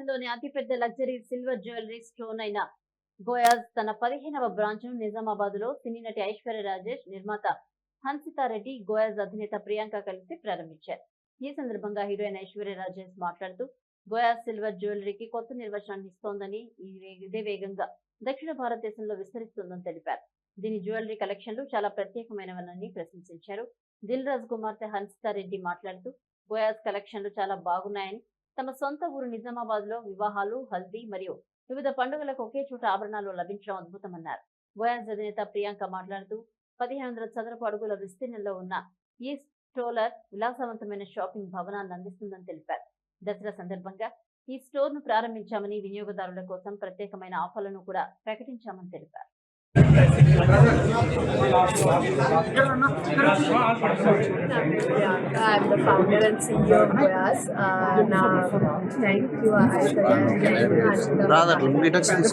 భారతదేశంలోని అతిపెద్ద luxury silver jewellery stone అయిన గోయాజ్ తన పదిహేనవ బ్రాంచ్ను నిజామాబాద్లో సినీ నటి ఐశ్వర్య రాజేష్ నిర్మాత హన్సితారెడ్డి గోయాజ్ అధినేత ప్రియాంక కలిసి ప్రారంభించారు. ఈ సందర్భంగా హీరోయిన్ ఐశ్వర్య రాజేష్ మాట్లాడుతూ గోయాజ్ సిల్వర్ జ్యువెలరీకి కొత్త నిర్వచనాన్ని ఇస్తోందని ఇదే వేగంగా దక్షిణ భారతదేశంలో విస్తరిస్తుందని తెలిపారు. దీని జ్యువెలరీ కలెక్షన్లు చాలా ప్రత్యేకమైనవని ప్రశంసించారు. దిల్ రాజ్ కుమార్తె హన్సితారెడ్డి మాట్లాడుతూ గోయాజ్ కలెక్షన్లు చాలా బాగున్నాయని తమ సొంత ఊరు నిజామాబాద్లో వివాహాలు హల్దీ మరియు వివిధ పండుగలకు ఒకే చోట ఆభరణాలు లభించడం అద్భుతమన్నారు. గోయాజ్ అధినేత ప్రియాంక మాట్లాడుతూ పదిహేను వందల చదరపు అడుగుల విస్తీర్ణంలో ఉన్న ఈ స్టోలర్ విలాసవంతమైన షాపింగ్ భవనాన్ని అందిస్తుందని తెలిపారు. దసరా సందర్భంగా ఈ స్టోర్ను ప్రారంభించామని వినియోగదారుల కోసం ప్రత్యేకమైన ఆఫర్లను కూడా ప్రకటించామని తెలిపారు. I'm the founder and CEO of Goyas. Uh, now, thank you, Anshita.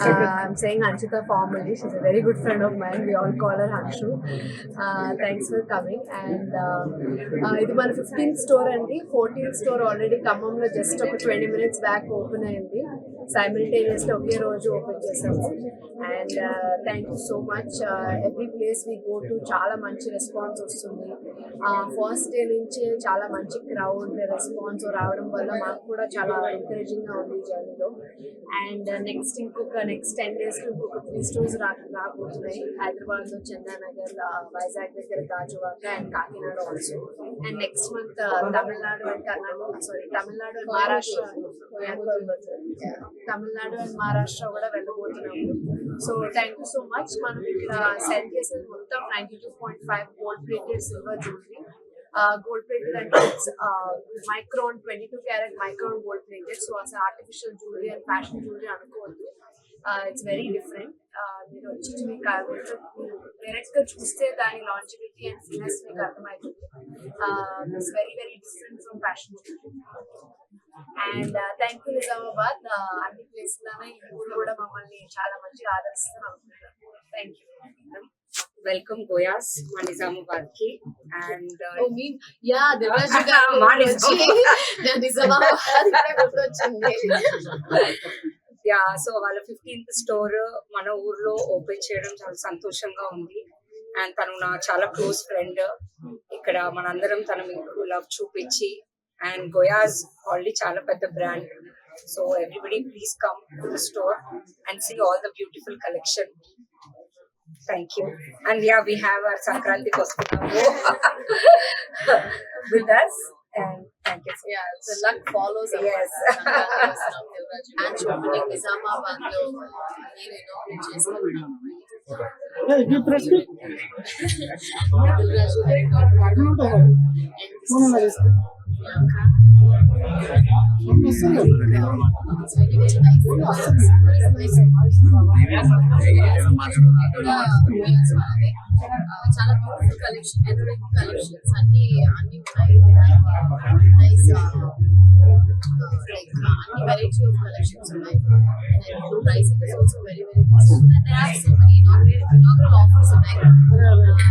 Uh, I'm saying Anshita formally. She's a very good friend of mine. We all call her Hanshu. Uh, thanks for coming. And uh, uh, ఇది మన fifteenth store అండి fourteenth store already ఖమ్మంలో just ఒక twenty minutes back open అయింది simultaneously ఒకే రోజు open చేసాము and thank you so much every place we go to చాలా మంచి రెస్పాన్స్ వస్తుంది. ఫస్ట్ డే నుంచి చాలా మంచి క్రౌడ్ రెస్పాన్స్ రావడం వల్ల మాకు కూడా చాలా ఎంకరేజింగ్గా ఉంది జర్నీలో అండ్ నెక్స్ట్ ఇంకొక నెక్స్ట్ టెన్ డేస్కి ఇంకొక త్రీ స్టోర్స్ రా రాబోతున్నాయి. హైదరాబాద్లో చందానగర్ uh, వైజాగ్ దగ్గర Gajuwaka and Kakinada also and next month Tamil Nadu and Karnataka sorry Tamil Nadu and Maharashtra Tamil Nadu and Maharashtra కూడా వెళ్ళబోతున్నాము. So thank you so much మనం ఇక్కడ సెల్ చేసేది మొత్తం ninety two point five gold plated silver jewellery gold plated అంటే micron twenty two carat micron gold plated so అసలు artificial jewellery and fashion jewellery అనుకోవద్దు it's very different మీరు వచ్చి మీకు డైరెక్ట్గా చూస్తే దాని లాంజివిటీ అండ్ ఫిట్నెస్ మీకు అర్థమవుతుంది. It's very very different from fashion and thank you Nizamabad అన్ని ప్లేస్లోనే ఈ ఊరు కూడా మమ్మల్ని చాలా ఆదరిస్తాను అనుకుంటున్నాను థ్యాంక్ యూ వెల్కమ్ గోయాస్ మా నిజామాబాద్కి అండ్ యా దివ్యాజీ గారు నిజామాబాద్. గుర్తొచ్చింది యా సో వాళ్ళ ఫిఫ్టీన్త్ స్టోర్ మన ఊర్లో ఓపెన్ చేయడం చాలా సంతోషంగా ఉంది. అండ్ తను నా చాలా క్లోజ్ ఫ్రెండ్ ఇక్కడ మనందరం తన మీకు లవ్ చూపించి అండ్ గోయాస్ ఆల్రెడీ చాలా పెద్ద brand so everybody please come to the store and see all the beautiful collection thank you and yeah we have our సంక్రాంతికి వస్తున్నాము with us and thank you yeah the luck follows Yes. Branch opening నిజామాబాద్లో నేను inaugurate చేశాను దివ్యాజీ గారు చాలా beautiful collection ethnic collections అన్ని అన్ని ఉన్నాయి. నైస్ uh, అన్ని వెరైటీ కలెక్షన్స్ ఉన్నాయి ఆఫర్స్ ఉన్నాయి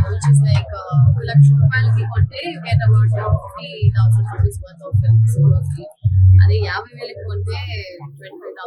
which is like thousand rupees worth of అదే యాభై వేలకి కొంటే ట్వంటీ ఫైవ్